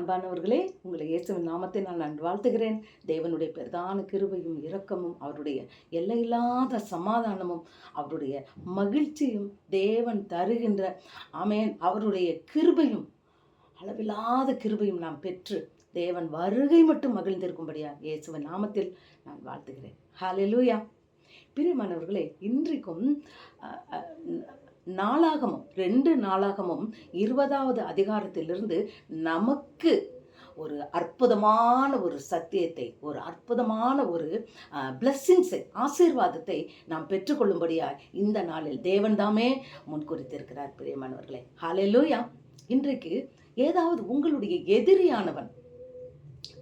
அன்பானவர்களே உங்களை இயேசுவின் நாமத்தை நான் நன்றி வாழ்த்துகிறேன். தேவனுடைய பிரதான கிருபையும் இரக்கமும் அவருடைய எல்லையில்லாத சமாதானமும் அவருடைய மகிழ்ச்சியும் தேவன் தருகின்ற அமேன் அவருடைய கிருபையும் அளவில்லாத கிருபையும் நாம் பெற்று தேவன் வருகை மட்டும் மகிழ்ந்திருக்கும்படியா இயேசுவின் நாமத்தில் நான் வாழ்த்துகிறேன். ஹாலெலூயா பிரியமானவர்களே இன்றைக்கும் நாளாகமும் ரெண்டு நாளாகமும் இருபதாவது அதிகாரத்திலிருந்து நமக்கு ஒரு அற்புதமான ஒரு சத்தியத்தை ஒரு அற்புதமான ஒரு பிளஸ்ஸிங்ஸை ஆசீர்வாதத்தை நாம் பெற்றுக்கொள்ளும்படியாய் இந்த நாளில் தேவன் தாமே முன்குறித்திருக்கிறார் பிரியமானவர்களே. ஹalleluya இன்றைக்கு ஏதாவது உங்களுடைய எதிரியானவன்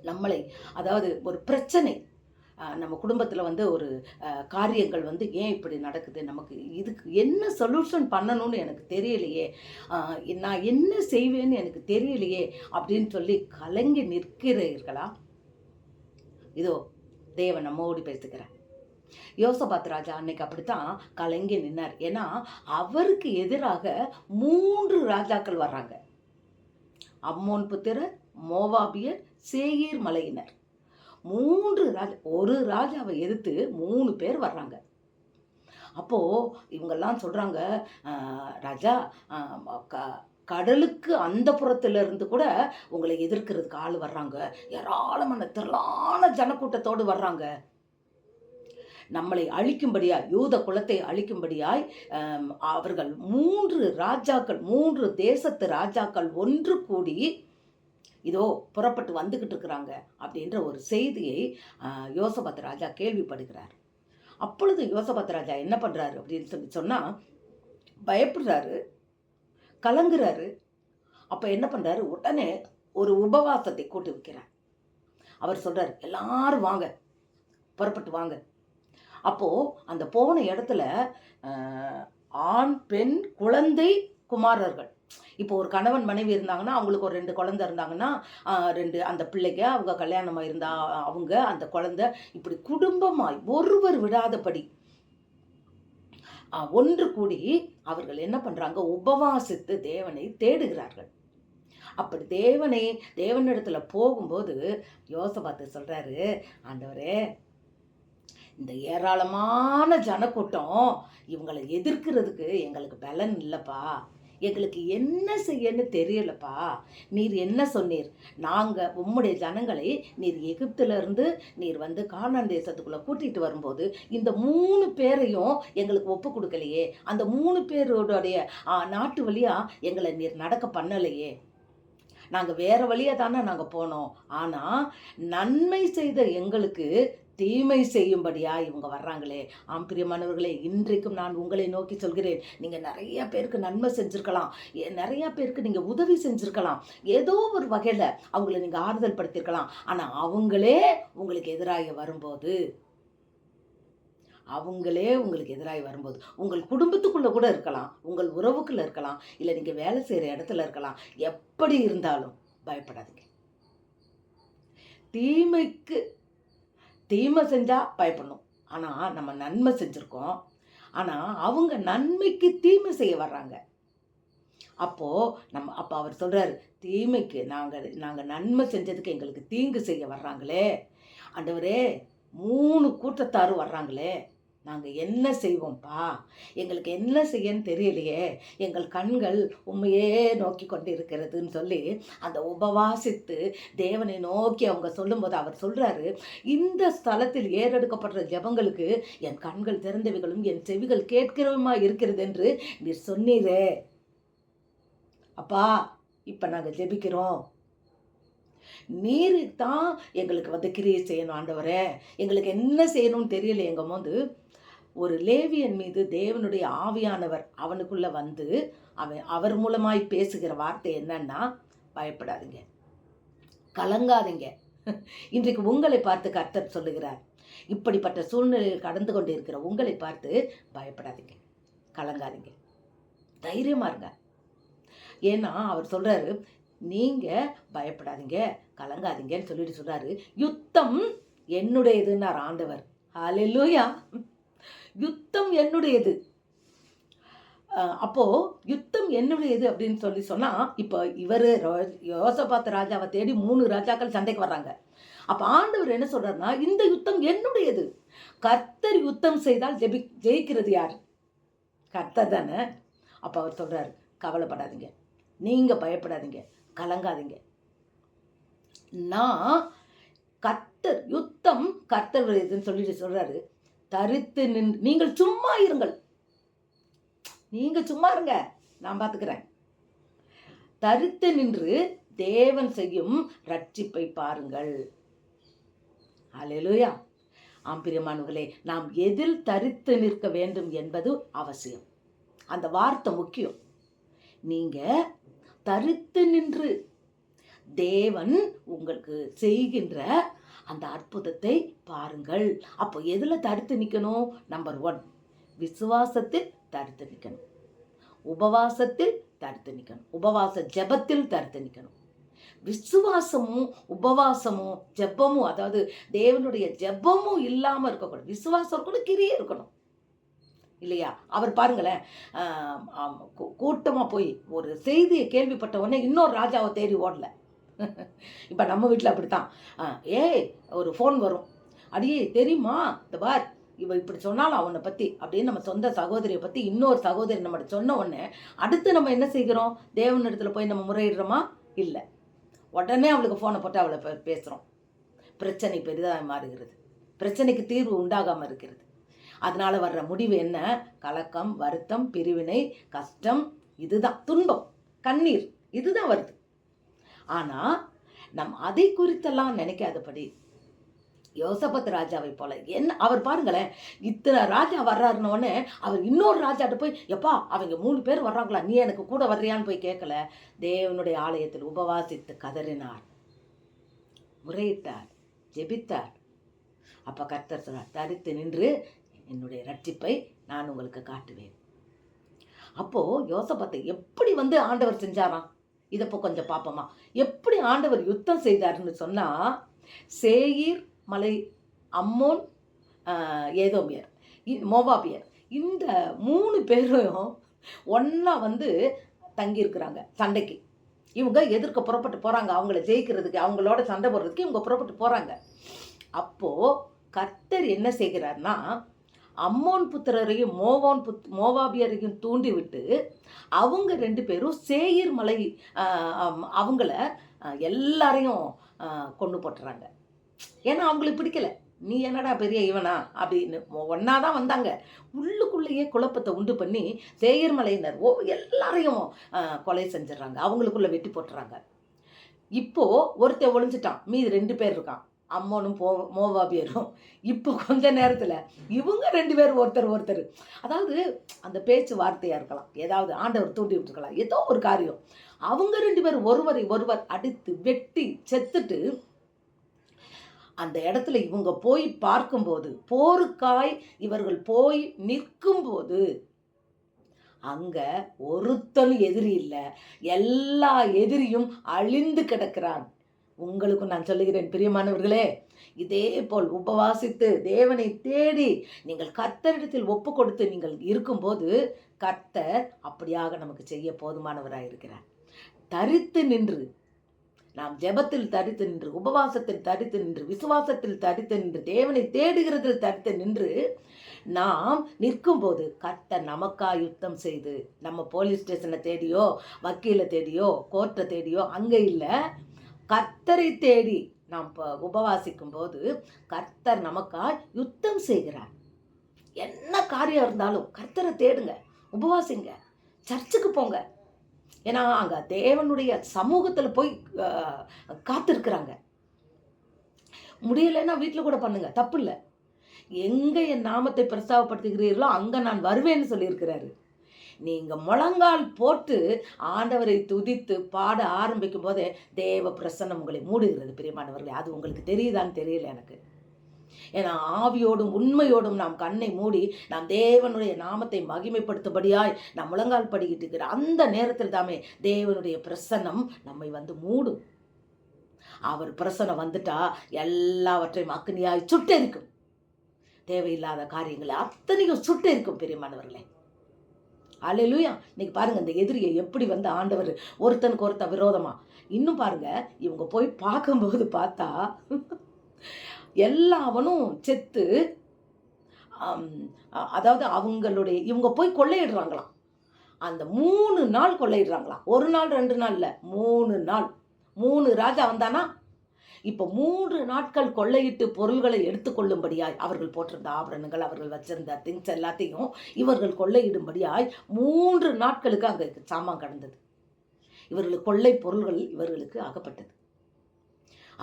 நம்மளை அதாவது ஒரு பிரச்சனை நம்ம குடும்பத்தில் வந்து ஒரு காரியங்கள் வந்து ஏன் இப்படி நடக்குது? நமக்கு இதுக்கு என்ன சொல்யூஷன் பண்ணணும்னு எனக்கு தெரியலையே. நான் என்ன செய்வேன்னு எனக்கு தெரியலையே அப்படின்னு சொல்லி கலங்கி நிற்கிறீர்களா? இதோ தேவன் நம்மோடு பேசுகிறேன் யோசபாத் ராஜா அன்னைக்கு அப்படித்தான் கலங்கி நின்னார். ஏன்னா அவருக்கு எதிராக மூன்று ராஜாக்கள் வர்றாங்க. அம்மோன் புத்திரர் மோவாபியர் சேயீர் மலையினர். மூன்று ராஜா ஒரு ராஜாவை எதிர்த்து மூணு பேர் வர்றாங்க. அப்போது இவங்கெல்லாம் சொல்கிறாங்க ராஜா க- கடலுக்கு அந்த புறத்திலிருந்து கூட உங்களை எதிர்க்கிறதுக்கு ஆள் வர்றாங்க. ஏராளமான திரளான ஜனக்கூட்டத்தோடு வர்றாங்க. நம்மளை அழிக்கும்படியாய் யூத குலத்தை அழிக்கும்படியாய் அவர்கள் மூன்று ராஜாக்கள் மூன்று தேசத்து ராஜாக்கள் ஒன்று கூடி இதோ புறப்பட்டு வந்துக்கிட்டு இருக்கிறாங்க அப்படின்ற ஒரு செய்தியை யோசபத் ராஜா கேள்விப்படுகிறார். அப்பொழுது யோசபத் ராஜா என்ன பண்ணுறாரு அப்படின்னு சொல்லி சொன்னால் பயப்படுறாரு கலங்குறாரு. அப்போ என்ன பண்ணுறாரு உடனே ஒரு உபவாசத்தை கூட்டி வைக்கிறார். அவர் சொல்கிறார் எல்லாரும் வாங்க புறப்பட்டு வாங்க. அப்போது அந்த போன இடத்துல ஆண் பெண் குழந்தை குமாரர்கள் இப்போ ஒரு கணவன் மனைவி இருந்தாங்கன்னா அவங்களுக்கு ஒரு ரெண்டு குழந்தை இருந்தாங்கன்னா ரெண்டு அந்த பிள்ளைங்க அவங்க கல்யாணமாக இருந்தா அவங்க அந்த குழந்தை இப்படி குடும்பமாய் ஒருவர் விடாதபடி ஒன்று கூடி அவர்கள் என்ன பண்ணுறாங்க உபவாசித்து தேவனை தேடுகிறார்கள். அப்படி தேவனை தேவனிடத்துல போகும்போது யோசபாத்து சொல்கிறாரு ஆண்டவரே இந்த ஏராளமான ஜனக்கூட்டம் இவங்களை எதிர்க்கிறதுக்கு எங்களுக்கு பலன் இல்லைப்பா. எங்களுக்கு என்ன செய்யன்னு தெரியலப்பா. நீர் என்ன சொன்னீர்? நாங்கள் உம்முடைய ஜனங்களை நீர் எகிப்துலேருந்து நீர் வந்து கானான் தேசத்துக்குள்ளே கூட்டிகிட்டு வரும்போது இந்த மூணு பேரையும் எங்களுக்கு ஒப்பு கொடுக்கலையே. அந்த மூணு பேரோடைய நாட்டு வழியாக எங்களை நீர் நடக்க பண்ணலையே. நாங்கள் வேறு வழியாக தானே நாங்கள் போனோம். ஆனால் நன்மை செய்த எங்களுக்கு தீமை செய்யும்படியா இவங்க வர்றாங்களே? ஆம் பிரியமானவர்களே இன்றைக்கும் நான் உங்களை நோக்கி சொல்கிறேன். நீங்கள் நிறைய பேருக்கு நன்மை செஞ்சுருக்கலாம். ஏ- நிறைய பேருக்கு நீங்கள் உதவி செஞ்சுருக்கலாம். ஏதோ ஒரு வகையில் அவங்கள நீங்கள் ஆறுதல் படுத்தியிருக்கலாம் ஆனால் அவங்களே உங்களுக்கு எதிராக வரும்போது அவங்களே உங்களுக்கு எதிராக வரும்போது உங்கள் குடும்பத்துக்குள்ளே கூட இருக்கலாம். உங்கள் உறவுக்குள்ளே இருக்கலாம். இல்லை நீங்கள் வேலை செய்கிற இடத்துல இருக்கலாம். எப்படி இருந்தாலும் பயப்படாதீங்க. தீமைக்கு தீமை செஞ்சால் பயப்படணும். ஆனால் நம்ம நன்மை செஞ்சுருக்கோம். ஆனால் அவங்க நன்மைக்கு தீமை செய்ய வர்றாங்க. அப்போது நம்ம அப்போ அவர் சொல்கிறாரு தீமைக்கு நாங்கள் நாங்கள் நன்மை செஞ்சதுக்கு எங்களுக்கு தீங்கு செய்ய வர்றாங்களே. ஆண்டவரே மூணு கூட்டத்தாரும் வர்றாங்களே. நாங்கள் என்ன செய்வோம்ப்பா எங்களுக்கு என்ன செய்யன்னு தெரியலையே. எங்கள் கண்கள் உண்மையே நோக்கி கொண்டு இருக்கிறதுன்னு சொல்லி அந்த உபவாசித்து தேவனை நோக்கி அவங்க சொல்லும்போது அவர் சொல்கிறாரு இந்த ஸ்தலத்தில் ஏறெடுக்கப்படுற ஜெபங்களுக்கு என் கண்கள் திறந்தவைகளும் என் செவிகள் கேட்கிறவுமா இருக்கிறது என்று நீர் சொன்னீரே. அப்பா இப்போ நாங்கள் ஜெபிக்கிறோம். நீர் தான் எங்களுக்கு வந்து கிரியை செய்யணும் ஆண்டவரே. எங்களுக்கு என்ன செய்யணும்னு தெரியல எங்கள் போது ஒரு லேவியன் மீது தேவனுடைய ஆவியானவர் அவனுக்குள்ளே வந்து அவன் அவர் மூலமாய் பேசுகிற வார்த்தை என்னன்னா பயப்படாதீங்க. கலங்காதீங்க. இன்றைக்கு உங்களை பார்த்து கர்த்தர் சொல்லுகிறார். இப்படிப்பட்ட சூழ்நிலையில் கடந்து கொண்டு இருக்கிற உங்களை பார்த்து பயப்படாதீங்க. கலங்காதீங்க. தைரியமாக இருங்க. ஏன்னா அவர் சொல்கிறாரு நீங்கள் பயப்படாதீங்க கலங்காதீங்கன்னு சொல்லிட்டு சொல்கிறாரு யுத்தம் என்னுடையதுன்னார் ஆண்டவர். ஹalleluya. யுத்தம் என்னுடையது. அப்போது அப்போ யுத்தம் என்னுடையது அப்படின்னு சொல்லி சொன்னா இப்போ இவர் யோசபாத் ராஜாவை தேடி மூணு ராஜாக்கள் சண்டைக்கு வர்றாங்க. அப்ப ஆண்டவர் என்ன சொல்றாருன்னா இந்த யுத்தம் என்னுடையது. கர்த்தர் யுத்தம் செய்தால் ஜெபி ஜெயிக்கிறது யார்? கர்த்தர் தானே. அப்ப அவர் சொல்றாரு கவலைப்படாதீங்க. நீங்க பயப்படாதீங்க. கலங்காதீங்க. நான் கர்த்தர் யுத்தம் கர்த்தர் இதுன்னு சொல்லிட்டு சொல்றாரு. தரித்து நின்று நீங்கள் சும்மா இருங்கள். நீங்கள் சும்மா இருங்க. நான் பார்த்துக்கிறேன் தரித்து நின்று தேவன் செய்யும் ரட்சிப்பை பாருங்கள். அலையலுயா ஆம் பிரியமானவர்களே நாம் எதில் தரித்து நிற்க வேண்டும் என்பது அவசியம். அந்த வார்த்தை முக்கியம். நீங்க தரித்து நின்று தேவன் உங்களுக்கு செய்கின்ற அந்த அற்புதத்தை பாருங்கள். அப்போ எதில் தடுத்து நிற்கணும் நம்பர் ஒன் விசுவாசத்தில் தடுத்து நிற்கணும் உபவாசத்தில் தடுத்து நிற்கணும் உபவாச ஜெபத்தில் தடுத்து நிற்கணும் விசுவாசமும் உபவாசமும் ஜெபமும் அதாவது தேவனுடைய ஜெபமும் இல்லாமல் இருக்கக்கூடாது. விசுவாசம் இருக்கணும் கிரியே இருக்கணும். இல்லையா? அவர் பாருங்களேன் கூட்டமாக போய் ஒரு செய்தியை கேள்விப்பட்ட உடனே இன்னொரு ராஜாவை தேடி ஓடல. இப்போ நம்ம வீட்டில் அப்படித்தான். ஏய் ஒரு ஃபோன் வரும். அடியே தெரியுமா? இந்த பார் இவ இப்படி சொன்னாலும் அவனை பற்றி அப்படின்னு நம்ம சொந்த சகோதரியை பற்றி இன்னொரு சகோதரி நம்மகிட்ட சொன்ன உடனே அடுத்து நம்ம என்ன செய்கிறோம்? தேவனிடத்துல போய் நம்ம முறையிடுறோமா? இல்லை. உடனே அவளுக்கு ஃபோனை போட்டு அவளை பேசுகிறோம் பிரச்சனை பெரிதாக மாறுகிறது. பிரச்சனைக்கு தீர்வு உண்டாகாமல் இருக்கிறது. அதனால் வர்ற முடிவு என்ன? கலக்கம் வருத்தம் பிரிவினை கஷ்டம் இதுதான். துன்பம் கண்ணீர் இதுதான் வருது. ஆனால் நம் அதை குறித்தெல்லாம் நினைக்காதபடி யோசபத் ராஜாவை போல என்ன அவர் பாருங்களேன் இத்தனை ராஜா வர்றாருன்னொடனே அவர் இன்னொரு ராஜாட்ட போய் எப்பா அவங்க மூணு பேர் வர்றாங்களா? நீ எனக்கு கூட வர்றியான்னு போய் கேட்கல. தேவனுடைய ஆலயத்தில் உபவாசித்து கதறினார். முறையிட்டார் ஜெபித்தார். அப்ப கர்த்தர் சொன்னார் தரித்து நின்று என்னுடைய ரட்சிப்பை நான் உங்களுக்கு காட்டுவேன். அப்போ யோசபத்தை எப்படி வந்து ஆண்டவர் செஞ்சாராம்? இதை இப்போ கொஞ்சம் பார்ப்போமா எப்படி ஆண்டவர் யுத்தம் செய்தாருன்னு சொன்னால் சேயீர் மலை அம்மோன் ஏதோமியர் இ- இந்த மூணு பேரும் ஒன்றா வந்து தங்கியிருக்கிறாங்க சண்டைக்கு. இவங்க எதிர்க்க புறப்பட்டு போகிறாங்க அவங்கள ஜெயிக்கிறதுக்கு அவங்களோட சண்டை போடுறதுக்கு இவங்க புறப்பட்டு போகிறாங்க அப்போது கர்த்தர் என்ன செய்கிறார்னா அம்மோன் புத்திரரையும் மோவான் புத் மோவாபியரையும் தூண்டிவிட்டு அவங்க ரெண்டு பேரும் சேயிர் மலை அவங்கள எல்லாரையும் கொண்டு போட்டுறாங்க. ஏன்னா அவங்களுக்கு பிடிக்கல. நீ என்னடா பெரிய இவனா? அப்படின்னு ஒன்னா தான் வந்தாங்க. உள்ளுக்குள்ளேயே குழப்பத்தை உண்டு பண்ணி சேயர் மலையினர் ஓ எல்லாரையும் கொலை செஞ்சிடறாங்க. அவங்களுக்குள்ள வெட்டி போட்டுறாங்க. இப்போ ஒருத்தன் ஒழிஞ்சிட்டான் மீதி ரெண்டு பேர் இருக்கான். அம்மனும் போ மோவாபியரும். இப்போ கொஞ்ச நேரத்தில் இவங்க ரெண்டு பேர் ஒருத்தர் ஒருத்தர். அதாவது அந்த பேச்சு வார்த்தையாக இருக்கலாம். ஏதாவது ஆண்டவர் தூண்டி விட்டுருக்கலாம். ஏதோ ஒரு காரியம். அவங்க ரெண்டு பேர் ஒருவரை ஒருவர் அடித்து வெட்டி செத்துட்டு அந்த இடத்துல இவங்க போய் பார்க்கும்போது போருக்காய் இவர்கள் போய் நிற்கும்போது அங்கே ஒருத்தனும் எதிரி இல்லை. எல்லா எதிரியும் அழிந்து கிடக்கிறான். உங்களுக்கும் நான் சொல்லுகிறேன் பிரியமானவர்களே. இதே போல் உபவாசித்து தேவனை தேடி நீங்கள் கத்தரிடத்தில் ஒப்பு கொடுத்து நீங்கள் இருக்கும்போது கத்தர் அப்படியாக நமக்கு செய்ய போதுமானவராக இருக்கிறார். தரித்து நின்று நாம் ஜெபத்தில் தரித்து நின்று உபவாசத்தில் தரித்து நின்று விசுவாசத்தில் தரித்து நின்று தேவனை தேடுகிறதில் தரித்து நின்று நாம் நிற்கும்போது கர்த்தர் நமக்கா யுத்தம் செய்து நம்ம போலீஸ் ஸ்டேஷனை தேடியோ வக்கீலை தேடியோ கோர்ட்டை தேடியோ அங்கே இல்லை கர்த்தரை தேடி நாம் உபவாசிக்கும் போது கர்த்தர் நமக்காக யுத்தம் செய்கிறார். என்ன காரியம் இருந்தாலும் கர்த்தரை தேடுங்க உபவாசிங்க சர்ச்சுக்கு போங்க. ஏன்னா அங்கே தேவனுடைய சமூகத்தில் போய் காத்திருக்கிறாங்க. முடியலைன்னா வீட்டில் கூட பண்ணுங்க தப்பு இல்லை எங்கே என் நாமத்தை பிரஸ்தாவப்படுத்துகிறீர்களோ அங்கே நான் வருவேன்னு சொல்லியிருக்கிறாரு. நீங்கள் முழங்கால் போட்டு ஆண்டவரை துதித்து பாட ஆரம்பிக்கும் போதே தேவ பிரசன்னம் உங்களை மூடுகிறது பிரியமானவர்களே. அது உங்களுக்கு தெரியுதான்னு தெரியல எனக்கு. ஏன்னா ஆவியோடும் உண்மையோடும் நாம் கண்ணை மூடி நாம் தேவனுடைய நாமத்தை மகிமைப்படுத்தபடியாய் நாம் முழங்கால் படிக்கிட்டு இருக்கிற அந்த நேரத்தில் தாமே தேவனுடைய பிரசன்னம் நம்மை வந்து மூடும். அவர் பிரசன்னம் வந்துட்டா எல்லாவற்றையும் அக்னியாய் சுட்டெரிக்கும். தேவையில்லாத காரியங்களை அத்தனையும் சுட்டெரிக்கும் பெரியமானவர்களே. அலையிலுயா. இன்னைக்கு பாருங்கள் இந்த எதிரியை எப்படி வந்து ஆண்டவர் ஒருத்தனுக்கு ஒருத்த விரோதமாக இன்னும் பாருங்க இவங்க போய் பார்க்கும்போது பார்த்தா எல்லாவனும் செத்து அதாவது அவங்களுடைய இவங்க போய் கொள்ளையிடுறாங்களாம். அந்த மூணு நாள் கொள்ளையிடுறாங்களாம். ஒரு நாள் ரெண்டு நாள் இல்லை மூணு நாள். மூணு ராஜா வந்தானா இப்போ மூன்று நாட்கள் கொள்ளையிட்டு பொருள்களை எடுத்துக்கொள்ளும்படியாய் அவர்கள் போட்டிருந்த ஆபரணங்கள் அவர்கள் வச்சிருந்த திங்ஸ் எல்லாத்தையும் இவர்கள் கொள்ளையிடும்படியாய் மூன்று நாட்களுக்கு அங்கே சாமான் கடந்தது. இவர்களுக்கு கொள்ளை பொருள்கள் இவர்களுக்கு அகப்பட்டது.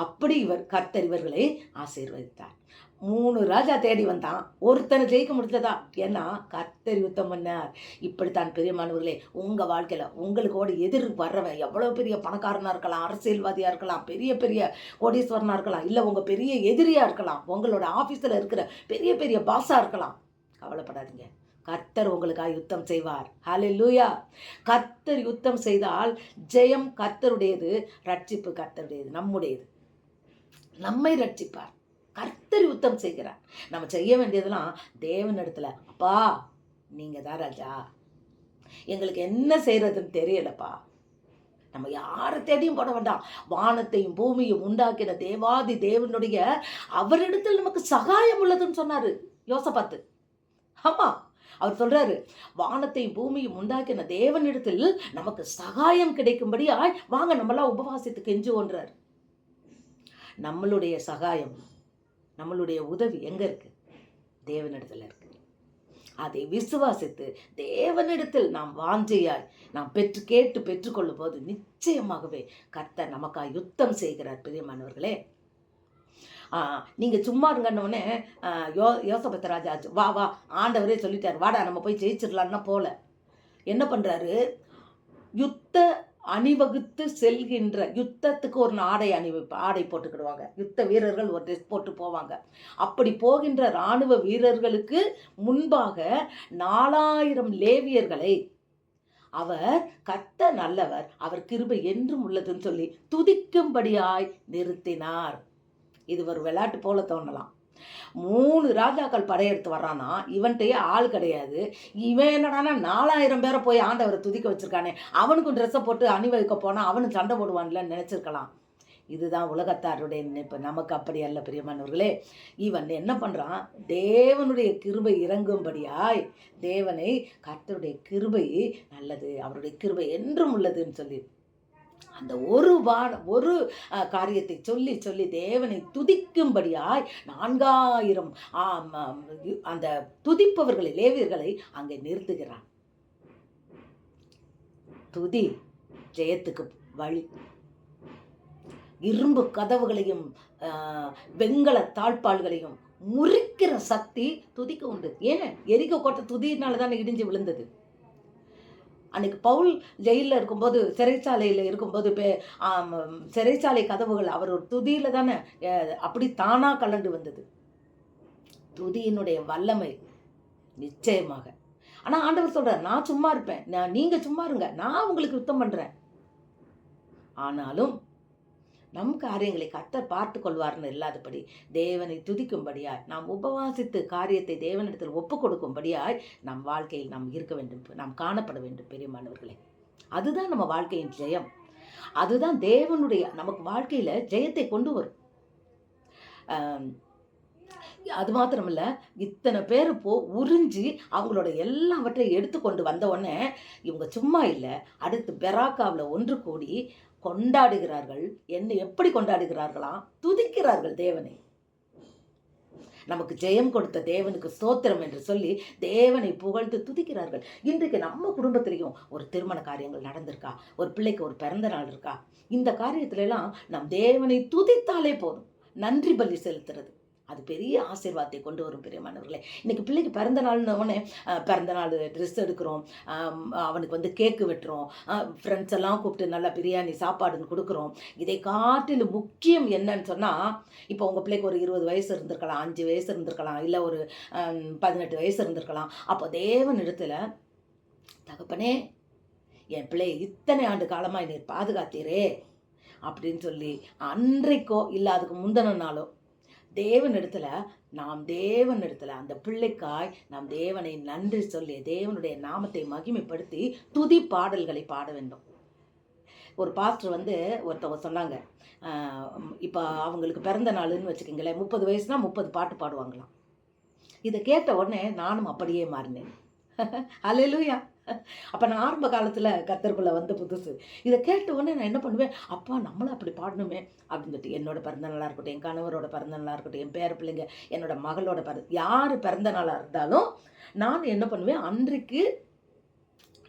அப்படி இவர் கர்த்தர் இவர்களை ஆசீர்வதித்தார். மூணு ராஜா தேடி வந்தான். ஒருத்தனை ஜெயிக்க முடிஞ்சதா? ஏன்னா கர்த்தர் யுத்தம் பண்ணார். இப்படித்தான் பெரியமானவர்களே உங்கள் வாழ்க்கையில் உங்களுக்கோடு எதிர் வர்றவன் எவ்வளோ பெரிய பணக்காரனாக இருக்கலாம் அரசியல்வாதியாக இருக்கலாம் பெரிய பெரிய கோடீஸ்வரனாக இருக்கலாம் இல்லை உங்கள் பெரிய எதிரியாக இருக்கலாம் உங்களோட ஆஃபீஸில் இருக்கிற பெரிய பெரிய பாஸாக இருக்கலாம். கவலைப்படாதீங்க. கர்த்தர் உங்களுக்காக யுத்தம் செய்வார். ஹalleluya கர்த்தர் யுத்தம் செய்தால் ஜெயம் கர்த்தருடையது ரட்சிப்பு கர்த்தருடையது நம்முடையது. நம்மை ரட்சிப்பார். கர்த்தர் யுத்தம் செய்கிறார். நம்ம செய்ய வேண்டியதெல்லாம் தேவனிடத்துல அப்பா நீங்க தான் ராஜா. எங்களுக்கு என்ன செய்யறதுன்னு தெரியலப்பா. நம்ம யாரை தேடியும் போட வேண்டாம். வானத்தையும் பூமியும் உண்டாக்கின தேவாதி தேவனுடைய அவரிடத்தில் நமக்கு சகாயம் உள்ளதுன்னு சொன்னாரு யோசபாத்து. ஆமா அவர் சொல்றாரு வானத்தையும் பூமியும் உண்டாக்கின தேவனிடத்தில் நமக்கு சகாயம் கிடைக்கும்படியாய் வாங்க நம்மளாம் உபவாசித்து ஒன்றாரு நம்மளுடைய சகாயம் நம்மளுடைய உதவி எங்கே இருக்குது தேவனிடத்தில் இருக்கு. அதை விசுவாசித்து தேவனிடத்தில் நாம் வாஞ்சையாய் நாம் பெற்று கேட்டு பெற்றுக்கொள்ளும் போது நிச்சயமாகவே கர்த்தர் நமக்காக யுத்தம் செய்கிறார் பிரியமானவர்களே. நீங்கள் சும்மா இருங்கன்னொடனே யோ யோசபத்த ராஜா வா வா ஆண்டவரே சொல்லிட்டார். வாடா நம்ம போய் ஜெயிச்சிடலான்னா போல. என்ன பண்ணுறாரு யுத்த அணிவகுத்து செல்கின்ற யுத்தத்துக்கு ஒரு ஆடை அணிவிப்பு ஆடை போட்டுக்கிடுவாங்க. யுத்த வீரர்கள் ஒரு ட்ரெஸ் போட்டு போவாங்க. அப்படி போகின்ற இராணுவ வீரர்களுக்கு முன்பாக நாலாயிரம் லேவியர்களை அவர் கத்த நல்லவர் அவர் கிருபை என்றும் உள்ளதுன்னு சொல்லி துதிக்கும்படியாய் நிறுத்தினார். இது ஒரு விளையாட்டு போல தோணலாம். மூணு ராஜாக்கள் படையெடுத்து வர்றானா இவன்கிட்டயே ஆள் கிடையாது. இவன் என்னடானா நாலாயிரம் பேரை போய் ஆண்டவரை துதிக்க வச்சிருக்கானே. அவனுக்கும் ட்ரெஸ்ஸை போட்டு அணிவகுக்க போனால் அவனும் சண்டை போடுவான்ல நினச்சிருக்கலாம். இதுதான் உலகத்தாருடைய நினைப்பு. நமக்கு அப்படி அல்ல பிரியமானவர்களே. இவன் என்ன பண்ணுறான் தேவனுடைய கிருபை இறங்கும்படியாய் தேவனை கர்த்தருடைய கிருபை நல்லது அவருடைய கிருபை என்றும் உள்ளதுன்னு சொல்லி அந்த ஒரு வாட ஒரு காரியத்தை சொல்லி சொல்லி தேவனை துதிக்கும்படியாய் நான்காயிரம் அந்த துதிப்பவர்களை லேவியர்களை அங்கே நிறுத்துகிறான். துதி ஜெயத்துக்கு வழி. இரும்பு கதவுகளையும் வெங்கல வெண்கல தாழ்பாள்களையும் முறிக்கிற சக்தி துதிக்கு உண்டு. ஏன்? எரிக்க கோட்டை துதியினால தானே இடிஞ்சு விழுந்தது. அன்னைக்கு பவுல் ஜெயிலில் இருக்கும்போது சிறைச்சாலையில் இருக்கும்போது பே சிறைச்சாலை கதவுகள் அவர் ஒரு துதியில் தானே அப்படி தானாக கலண்டு வந்தது. துதியினுடைய வல்லமை நிச்சயமாக. ஆனால் ஆண்டவர் சொல்கிறார் நான் சும்மா இருப்பேன். நான் நீங்கள் சும்மா இருங்க. நான் உங்களுக்கு யுத்தம் பண்ணுறேன் ஆனாலும் நம் காரியங்களை கத்த பார்த்து கொள்வார்னு இல்லாதபடி தேவனை துதிக்கும்படியாய் நாம் உபவாசித்து காரியத்தை தேவனிடத்தில் ஒப்பு கொடுக்கும்படியாய் நம் வாழ்க்கையில் நாம் இருக்க வேண்டும் நாம் காணப்பட வேண்டும் பெரியமானவர்களே. அதுதான் நம்ம வாழ்க்கையின் ஜெயம். அதுதான் தேவனுடைய நமக்கு வாழ்க்கையில் ஜெயத்தை கொண்டு வரும். அது மாத்திரமில்ல இத்தனை பேர் போ உறிஞ்சி அவங்களோட எல்லாவற்றையும் எடுத்து கொண்டு வந்த உடனே இவங்க சும்மா இல்லை அடுத்து பெராக்காவில் ஒன்று கூடி கொண்டாடுகிறார்கள். என்ன எப்படி கொண்டாடுகிறார்களாம் துதிக்கிறார்கள் தேவனை. நமக்கு ஜெயம் கொடுத்த தேவனுக்கு ஸ்தோத்திரம் என்று சொல்லி தேவனை புகழ்ந்து துதிக்கிறார்கள். இன்றைக்கு நம்ம குடும்பத்திலையும் ஒரு திருமண காரியங்கள் நடந்திருக்கா? ஒரு பிள்ளைக்கு ஒரு பிறந்த நாள் இருக்கா? இந்த காரியத்துலெல்லாம் நம் தேவனை துதித்தாலே போதும். நன்றி பலி செலுத்துறது. அது பெரிய ஆசீர்வாதத்தை கொண்டு வரும் பெரியமானவர்களே இன்னைக்கு பிள்ளைக்கு பிறந்த நாள்னு உடனே பிறந்த நாள் ட்ரெஸ் எடுக்கிறோம். அவனுக்கு வந்து கேக்கு வெட்டுறோம். ஃப்ரெண்ட்ஸ் எல்லாம் கூப்பிட்டு நல்லா பிரியாணி சாப்பாடுன்னு கொடுக்குறோம். இதை காட்டிலும் முக்கியம் என்னன்னு சொன்னால் இப்போ உங்கள் பிள்ளைக்கு ஒரு இருபது வயசு இருந்திருக்கலாம் அஞ்சு வயசு இருந்திருக்கலாம் இல்லை ஒரு பதினெட்டு வயசு இருந்திருக்கலாம். அப்போ தேவன் இடத்துல தகப்பனே என் பிள்ளை இத்தனை ஆண்டு காலமாக என்னை பாதுகாத்தீரே அப்படின்னு சொல்லி அன்றைக்கோ இல்லை அதுக்கு முந்தின நாளோ தேவன் இடத்துல நாம் தேவன் இடத்துல அந்த பிள்ளைக்காய் நாம் தேவனை நன்றி சொல்லி தேவனுடைய நாமத்தை மகிமைப்படுத்தி துதி பாடல்களை பாட வேண்டும். ஒரு பாஸ்டர் வந்து ஒருத்தவங்க சொன்னாங்க இப்போ அவங்களுக்கு பிறந்த நாளுன்னு வச்சுக்கோங்களேன் முப்பது வயசுனா முப்பது பாட்டு பாடுவாங்களாம். இதை கேட்ட உடனே நானும் அப்படியே மாறினேன். அலையிலுயா அப்போ நான் ஆரம்ப காலத்தில் கத்தருக்குள்ளே வந்த புதுசு. இதை கேட்ட உடனே நான் என்ன பண்ணுவேன்? அப்பா நம்மளும் அப்படி பாடணுமே அப்படின்னு சொல்லிட்டு என்னோட பிறந்த நாளாக இருக்கட்டும் என் கணவரோட பிறந்த நாளாக இருக்கட்டும் என் பேர பிள்ளைங்க என்னோட மகளோட பிற யார் பிறந்த நாளாக இருந்தாலும் நான் என்ன பண்ணுவேன்? அன்றைக்கு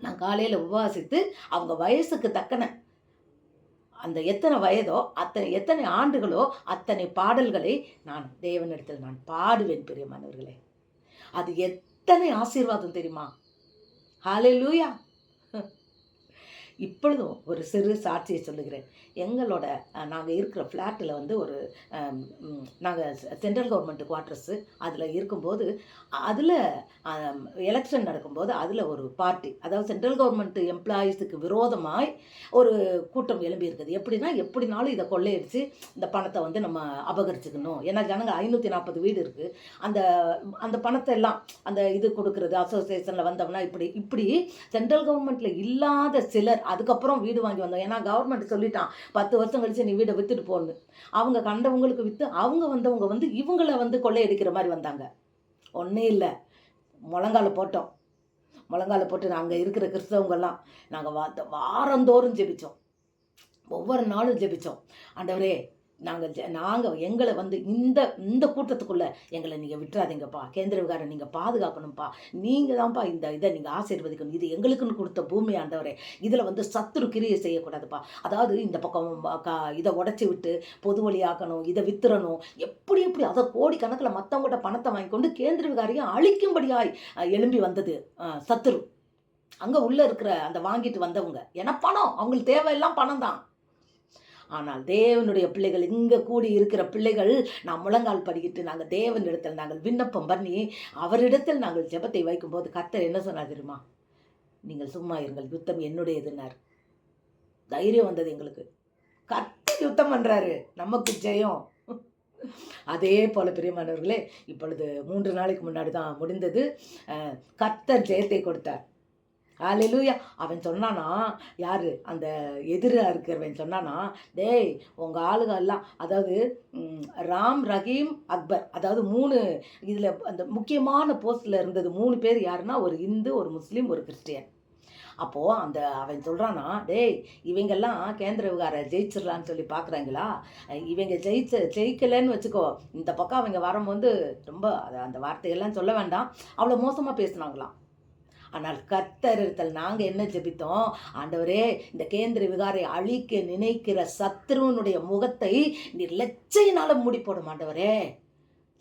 நான் காலையில் உபவாசித்து அவங்க வயசுக்கு தக்கன அந்த எத்தனை வயதோ அத்தனை எத்தனை ஆண்டுகளோ அத்தனை பாடல்களை நான் தேவனிடத்தில் நான் பாடுவேன் பிரியமானவர்களே. அது எத்தனை ஆசீர்வாதம் தெரியுமா? Aleluya. இப்பொழுதும் ஒரு சிறு சாட்சியை சொல்லுகிறேன். எங்களோட நாங்கள் இருக்கிற ஃப்ளாட்டில் வந்து ஒரு நாங்கள் சென்ட்ரல் கவர்மெண்ட் குவார்ட்டர்ஸு அதில் இருக்கும்போது அதில் எலெக்ஷன் நடக்கும்போது அதில் ஒரு பார்ட்டி அதாவது சென்ட்ரல் கவர்மெண்ட் எம்ப்ளாயீஸுக்கு விரோதமாய் ஒரு கூட்டம் எழும்பி இருக்குது எப்படின்னா எப்படினாலும் இதை கொள்ளையடிச்சு இந்த பணத்தை வந்து நம்ம அபகரிச்சுக்கணும். ஏன்னா ஜனங்க ஐநூற்றி நாற்பது வீடு இருக்குது அந்த அந்த பணத்தை எல்லாம் அந்த இது கொடுக்குறது அசோசியேஷனில் வந்தோம்னா இப்படி இப்படி சென்ட்ரல் கவர்மெண்ட்டில் இல்லாத சிலர் அதுக்கப்புறம் வீடு வாங்கி வந்தோம். ஏன்னா கவர்மெண்ட் சொல்லிட்டான் பத்து வருஷம் கழிச்சு நீ வீடை விற்றுட்டு போன்னு. அவங்க கண்டவங்களுக்கு விற்று அவங்க வந்தவங்க வந்து இவங்கள வந்து கொள்ளையடிக்கிற மாதிரி வந்தாங்க. ஒன்றும் இல்லை. முழங்கால போட்டோம். முழங்கால போட்டு நாங்கள் இருக்கிற கிறிஸ்தவங்கள்லாம் நாங்கள் வாரந்தோறும் ஜெபித்தோம் ஒவ்வொரு நாளும் ஜெபித்தோம் ஆண்டவரே நாங்கள் நாங்கள் எங்களை வந்து இந்த இந்த கூட்டத்துக்குள்ளே எங்களை நீங்கள் விட்டுறாதீங்கப்பா. கேந்திர விகாரம் நீங்கள் பாதுகாக்கணும்ப்பா. நீங்கள் தான்ப்பா இந்த இதை நீங்கள் ஆசீர்வதிக்கணும். இது எங்களுக்குன்னு கொடுத்த பூமி ஆண்டவரே. இதில் வந்து சத்துரு கிரியை செய்யக்கூடாதுப்பா. அதாவது இந்த பக்கம் க இதை உடச்சி விட்டு பொது வழியாக்கணும் இதை வித்துறணும். எப்படி எப்படி? அதை கோடி கணக்கில் மற்றவங்கள்ட்ட பணத்தை வாங்கி கொண்டு கேந்திர விகாரியம் அழிக்கும்படியாய் எழும்பி வந்தது சத்துரு. அங்கே உள்ளே இருக்கிற அந்த வாங்கிட்டு வந்தவங்க. ஏன்னா பணம். அவங்களுக்கு தேவையெல்லாம் பணம் தான் ஆனால் தேவனுடைய பிள்ளைகள் இங்கே கூடி இருக்கிற பிள்ளைகள் நாம் முழங்கால் படிக்கிட்டு நாங்கள் தேவன் இடத்தில் நாங்கள் விண்ணப்பம் பண்ணி அவரிடத்தில் நாங்கள் ஜெபத்தை வைக்கும்போது கத்தர் என்ன சொன்னார் தெரியுமா? நீங்கள் சும்மா இருங்கள் யுத்தம் என்னுடையதுன்னார். தைரியம் வந்தது எங்களுக்கு. கத்தர் யுத்தம் பண்ணுறாரு நமக்கு ஜெயம். அதே போல பிரியமானவர்களே இப்பொழுது மூன்று நாளைக்கு முன்னாடி தான் முடிந்தது. கத்தர் ஜெயத்தை கொடுத்தார். ஆலையிலூயா அவன் சொன்னானா யார்? அந்த எதிராக இருக்கிறவன் சொன்னானா டேய் உங்கள் ஆளுகள்லாம் அதாவது ராம் ரஹீம் அக்பர் அதாவது மூணு இதில் அந்த முக்கியமான போஸ்ட்டில் இருந்தது மூணு பேர் யாருன்னா ஒரு இந்து ஒரு முஸ்லீம் ஒரு கிறிஸ்டியன். அப்போது அந்த அவன் சொல்கிறானா டேய் இவங்கெல்லாம் கேந்திர விகார ஜெயிச்சிடலான்னு சொல்லி பார்க்குறாங்களா இவங்க ஜெயிச்ச ஜெயிக்கலைன்னு வச்சுக்கோ இந்த பக்கம் அவங்க வரும்போது ரொம்ப அந்த வார்த்தையெல்லாம் சொல்ல வேண்டாம். அவ்வளோ மோசமாக பேசுனாங்களாம். ஆனால் கர்த்தர் இருத்தல் நாங்கள் என்ன ஜெபித்தோம்? ஆண்டவரே இந்த கேந்திர விகாரை அழிக்க நினைக்கிற சத்ருவனுடைய முகத்தை நீ லட்சையினால் மூடி போடும் ஆண்டவரே.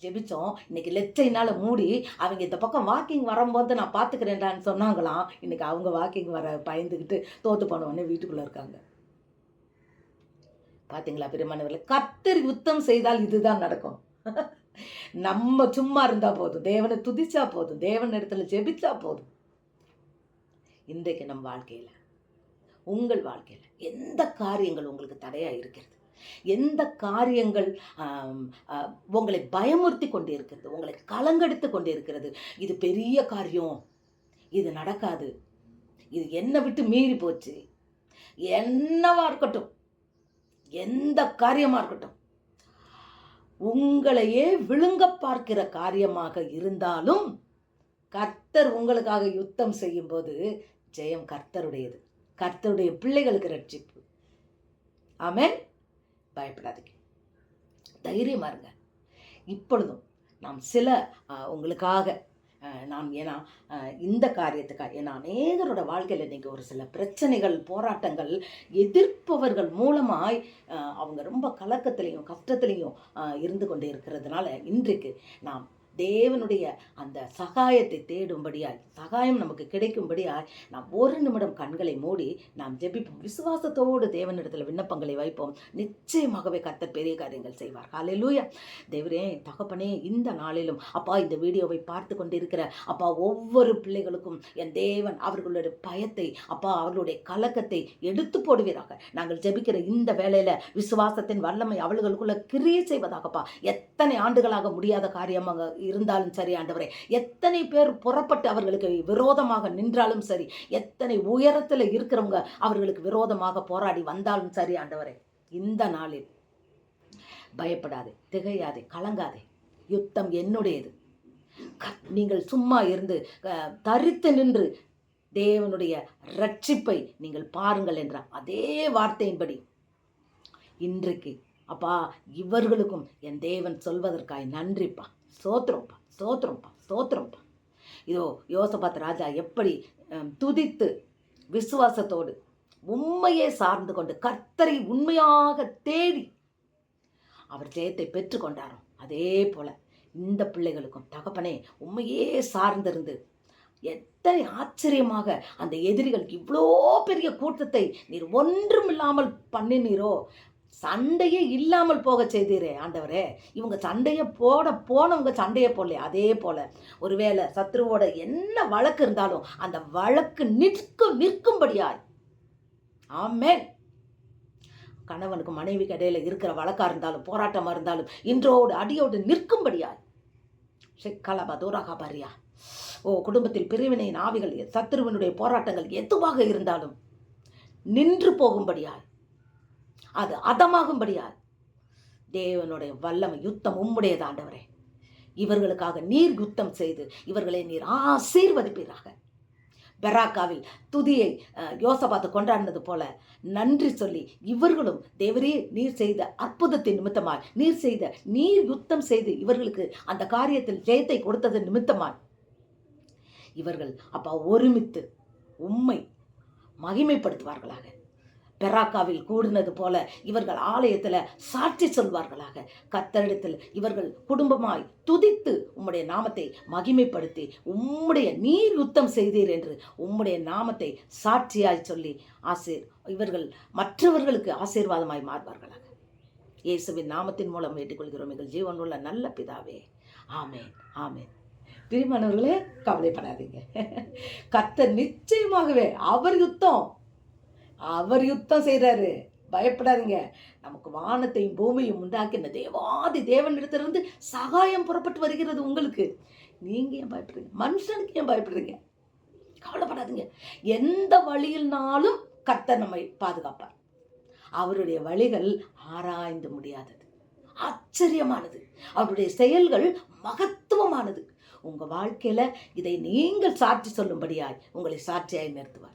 ஜெபிச்சோம். இன்னைக்கு லெச்சையினால் மூடி அவங்க இந்த பக்கம் வாக்கிங் வரும்போது நான் பார்த்துக்கிறேன்டான்னு சொன்னாங்களாம். இன்னைக்கு அவங்க வாக்கிங் வர பயந்துக்கிட்டு தோத்து போனவொடனே வீட்டுக்குள்ளே இருக்காங்க. பார்த்தீங்களா பெருமானவர்களை? கத்தர் யுத்தம் செய்தால் இதுதான் நடக்கும். நம்ம சும்மா இருந்தால் போதும். தேவனை துதிச்சா போதும். தேவன் இடத்துல ஜெபிச்சா போதும். இன்றைக்கு நம் வாழ்க்கையில் உங்கள் வாழ்க்கையில் எந்த காரியங்கள் உங்களுக்கு தடையாக இருக்கிறது? எந்த காரியங்கள் உங்களை பயமுறுத்தி கொண்டு இருக்கிறது உங்களை கலங்கெடுத்து கொண்டு இருக்கிறது இது பெரிய காரியம். இது நடக்காது. இது என்னை விட்டு மீறி போச்சு. என்னவா இருக்கட்டும் எந்த காரியமாக இருக்கட்டும் உங்களையே விழுங்க பார்க்கிற காரியமாக இருந்தாலும் கர்த்தர் உங்களுக்காக யுத்தம் செய்யும்போது ஜெயம் கர்த்தருடையது. கர்த்தருடைய பிள்ளைகளுக்கு ரட்சிப்பு ஆமேன். பயப்படாதீங்க. தைரியமாக இருங்க. இப்பொழுதும் நாம் சில உங்களுக்காக நாம் ஏன்னா இந்த காரியத்துக்காக ஏன்னா அநேகரோட வாழ்க்கையில் இன்றைக்கி ஒரு சில பிரச்சனைகள் போராட்டங்கள் எதிர்ப்பவர்கள் மூலமாய் அவங்க ரொம்ப கலக்கத்துலேயும் கஷ்டத்துலேயும் இருந்து கொண்டே இருக்கிறதுனால இன்றைக்கு நாம் தேவனுடைய அந்த சகாயத்தை தேடும்படியாய் சகாயம் நமக்கு கிடைக்கும்படியாய் நாம் ஒரு நிமிடம் கண்களை மூடி நாம் ஜெபிப்போம். விசுவாசத்தோடு தேவனிடத்தில் விண்ணப்பங்களை வைப்போம். நிச்சயமாகவே கத்த பெரிய காரியங்கள் செய்வார். காலையிலூயா தேவரே தகப்பனே இந்த நாளிலும் அப்பா இந்த வீடியோவை பார்த்து கொண்டிருக்கிற அப்பா ஒவ்வொரு பிள்ளைகளுக்கும் என் தேவன் அவர்களுடைய பயத்தை அப்பா அவர்களுடைய கலக்கத்தை எடுத்து போடுவீராக. நாங்கள் ஜெபிக்கிற இந்த வேலையில் விசுவாசத்தின் வல்லமை அவர்களுக்குள்ள கிரியை செய்வதாகப்பா. எத்தனை ஆண்டுகளாக முடியாத காரியமாக இருந்தாலும் சரி ஆண்டவரே. எத்தனை பேர் புறப்பட்டு அவர்களுக்கு விரோதமாக நின்றாலும் சரி எத்தனை உயரத்தில் இருக்கிறவங்க அவர்களுக்கு விரோதமாக போராடி வந்தாலும் சரி ஆண்டவரே. இந்த நாளில் பயப்படாதே திகையாதே கலங்காதே. யுத்தம் என்னுடையது. க- நீங்கள் சும்மா இருந்து தரித்து நின்று தேவனுடைய ரட்சிப்பை நீங்கள் பாருங்கள் என்ற அதே வார்த்தையின்படி இன்றைக்கு அப்பா இவர்களுக்கும் என் தேவன் சொல்வதற்காய் நன்றிப்பா. சோத்திரம்ப்பா சோத்திரம்ப்பா சோத்திரம்ப்பா இதோ யோசபாத் ராஜா எப்படி துதித்து விசுவாசத்தோடு உண்மையே சார்ந்து கொண்டு கர்த்தரை உண்மையாக தேடி அவர் ஜெயத்தை பெற்றுக்கொண்டாரோ அதே போல இந்த பிள்ளைகளுக்கும் தகப்பனே உண்மையே சார்ந்திருந்து எத்தனை ஆச்சரியமாக அந்த எதிரிகளுக்கு இவ்வளோ பெரிய கூட்டத்தை நீர் ஒன்றும் இல்லாமல் பண்ணினீரோ சண்டையே இல்லாமல் போக செய்தீரே ஆண்டவரே. இவங்க சண்டையை போட போனவங்க சண்டையை போடல அதே போல. ஒருவேளை சத்ருவோட என்ன வழக்கு இருந்தாலும் அந்த வழக்கு நிற்கும் நிற்கும்படியாய். ஆமென். கணவனுக்கு மனைவிக்கு இடையில இருக்கிற வழக்கா இருந்தாலும் போராட்டமா இருந்தாலும் இன்றோடு அடியோடு நிற்கும்படியாய். செக்கலபா தூராகாபாரியா ஓ குடும்பத்தில் பிரிவினையின் ஆவிகள் சத்ருவினுடைய போராட்டங்கள் எதுவாக இருந்தாலும் நின்று போகும்படியாய். அது அதமாகும்படியால் தேவனுடைய வல்லமை யுத்தம் உம்முடையது ஆண்டவரே. இவர்களுக்காக நீர் யுத்தம் செய்து இவர்களை நீர் ஆசீர்வதிப்பீராக. பெராக்காவில் துதியை யோசபாத்து கொண்டாடினது போல நன்றி சொல்லி இவர்களும் தேவரே நீர் செய்த அற்புதத்தின் நிமித்தமாய் நீர் செய்த நீர் யுத்தம் செய்து இவர்களுக்கு அந்த காரியத்தில் ஜெயத்தை கொடுத்தது நிமித்தமாய் இவர்கள் அப்பா ஒருமித்து உம்மை மகிமைப்படுத்துவார்களாக. பெராக்காவில் கூடினது போல இவர்கள் ஆலயத்தில் சாட்சி சொல்வார்களாக. கத்தரிடத்தில் இவர்கள் குடும்பமாய் துதித்து உம்முடைய நாமத்தை மகிமைப்படுத்தி உம்முடைய நீர் யுத்தம் செய்தீர் என்று உம்முடைய நாமத்தை சாட்சியாய் சொல்லி ஆசீர் இவர்கள் மற்றவர்களுக்கு ஆசீர்வாதமாய் மாறுவார்களாக. இயேசுவின் நாமத்தின் மூலம் வேண்டிக்கொள்கிறோம். எங்கள் ஜீவனுள்ள நல்ல பிதாவே. ஆமேன். ஆமேன். பிரிமானவர்களே கவலைப்படாதீங்க. கத்த நிச்சயமாகவே அவர் யுத்தம் அவர் யுத்தம் செய்கிறாரு பயப்படாதீங்க. நமக்கு வானத்தையும் பூமியும் உண்டாக்கின தேவாதி தேவனிடத்திலிருந்து சகாயம் புறப்பட்டு வருகிறது உங்களுக்கு. நீங்கள் ஏன் பயப்படுறீங்க? மனுஷனுக்கு ஏன் பயப்படுறீங்க? கவலைப்படாதீங்க. எந்த வழியில்னாலும் கர்த்தர் நம்மை பாதுகாப்பார். அவருடைய வழிகள் ஆராய்ந்து முடியாதது. ஆச்சரியமானது. அவருடைய செயல்கள் மகத்துவமானது. உங்கள் வாழ்க்கையில் இதை நீங்கள் சாட்சி சொல்லும்படியாய் உங்களை சாட்சியாய் நிறுத்துவார்.